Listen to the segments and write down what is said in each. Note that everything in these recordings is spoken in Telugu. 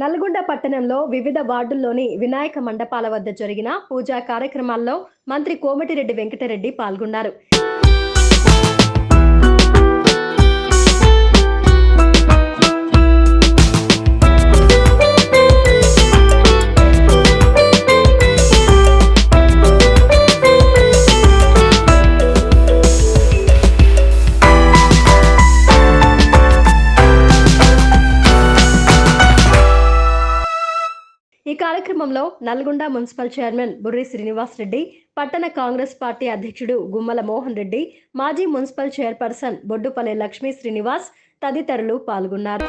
నల్గొండ పట్టణంలో వివిధ వార్డుల్లోని వినాయక మండపాల వద్ద జరిగిన పూజా కార్యక్రమాల్లో మంత్రి కోమటిరెడ్డి వెంకటరెడ్డి పాల్గొన్నారు. కార్యక్రమంలో నల్గొండ మున్సిపల్ చైర్మన్ బుర్రి శ్రీనివాస్ రెడ్డి పట్టణ కాంగ్రెస్ పార్టీ అధ్యక్షుడు గుమ్మల మోహన్ రెడ్డి మాజీ మున్సిపల్ చైర్పర్సన్ బొడ్డుపల్లి లక్ష్మీ శ్రీనివాస్ తదితరులు పాల్గొన్నారు.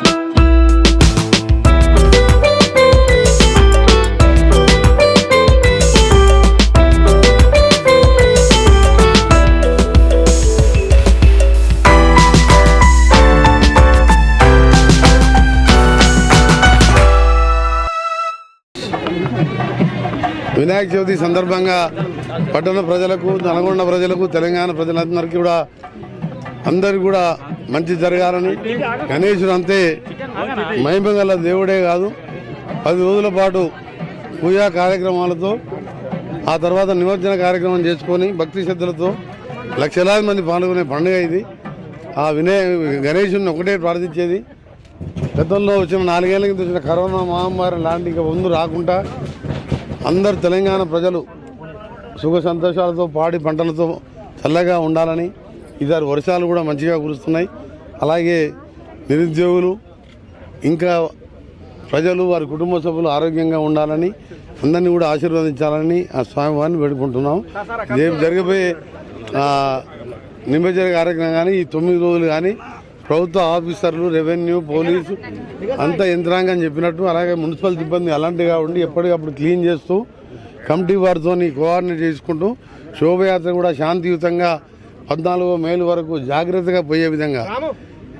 వినాయక చవితి సందర్భంగా పట్టణ ప్రజలకు నల్గొండ ప్రజలకు తెలంగాణ ప్రజలందరికీ కూడా అందరికి కూడా మంచి జరగాలని గణేశుడు అంతే మహిమగల దేవుడే కాదు. పది రోజుల పాటు పూజా కార్యక్రమాలతో ఆ తర్వాత నిమజ్జన కార్యక్రమం చేసుకొని భక్తి శ్రద్ధలతో లక్షలాది మంది పాల్గొనే పండుగ ఇది. ఆ వినయ గణేశుని ఒకటే ప్రార్థించేది. గతంలో వచ్చిన నాలుగేళ్ళ కింద వచ్చిన కరోనా మహమ్మారి లాంటి ఇంకా ముందు రాకుండా అందరు తెలంగాణ ప్రజలు సుఖ సంతోషాలతో పాడి పంటలతో చల్లగా ఉండాలని ఈసారి వర్షాలు కూడా మంచిగా కురుస్తున్నాయి. అలాగే నిరుద్యోగులు ఇంకా ప్రజలు వారి కుటుంబ సభ్యులు ఆరోగ్యంగా ఉండాలని అందరినీ కూడా ఆశీర్వదించాలని ఆ స్వామివారిని వేడుకుంటున్నాం. రేపు జరగబోయే ఆ, నిమజ్జన కార్యక్రమం కానీ ఈ తొమ్మిది రోజులు కానీ ప్రభుత్వ ఆఫీసర్లు రెవెన్యూ పోలీసు అంతా యంత్రాంగం చెప్పినట్టు అలాగే మున్సిపల్ సిబ్బంది అలాంటిగా ఉండి ఎప్పటికప్పుడు క్లీన్ చేస్తూ కమిటీ వారితో కోఆర్డినేట్ చేసుకుంటూ శోభయాత్ర కూడా శాంతియుతంగా పద్నాలుగో మేలు వరకు జాగ్రత్తగా పోయే విధంగా.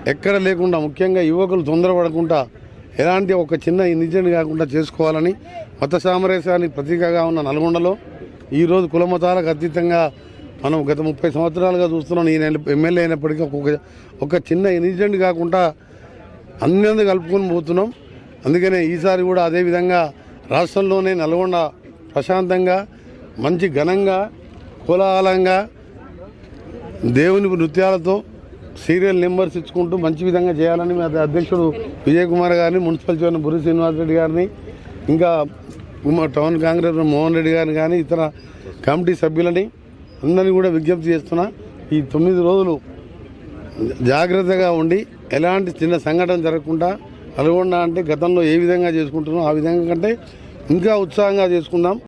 ఎక్కడ లేకుండా ముఖ్యంగా యువకులు తొందరపడకుండా ఎలాంటి ఒక చిన్న ఇన్సిడెంట్ కాకుండా చేసుకోవాలని మత సామరస్యానికి ప్రతీకగా ఉన్న నల్గొండలో ఈరోజు కులమతాలకు అతీతంగా మనం గత ముప్పై సంవత్సరాలుగా చూస్తున్నాం నేను ఎమ్మెల్యే అయినప్పటికీ ఒక్కొక్క ఒక చిన్న ఇన్సిడెంట్ కాకుండా అన్ని కలుపుకొని పోతున్నాం. అందుకనే ఈసారి కూడా అదేవిధంగా రాష్ట్రంలోనే నల్గొండ ప్రశాంతంగా మంచి ఘనంగా కోలాహలంగా దేవుని నృత్యాలతో సీరియల్ నెంబర్స్ ఇచ్చుకుంటూ మంచి విధంగా చేయాలని మా అధ్యక్షుడు విజయ్ కుమార్ గారిని మున్సిపల్ చైర్మన్ బురి శ్రీనివాస్ రెడ్డి గారిని ఇంకా టౌన్ కాంగ్రెస్ మోహన్ రెడ్డి గారిని కానీ ఇతర కమిటీ సభ్యులని అందరినీ కూడా విజ్ఞప్తి చేస్తున్నా ఈ తొమ్మిది రోజులు జాగ్రత్తగా ఉండి ఎలాంటి చిన్న సంఘటన జరగకుండా నల్గొండ అంటే గతంలో ఏ విధంగా చేసుకుంటున్నాం ఆ విధంగా కంటే ఇంకా ఉత్సాహంగా చేసుకుందాం.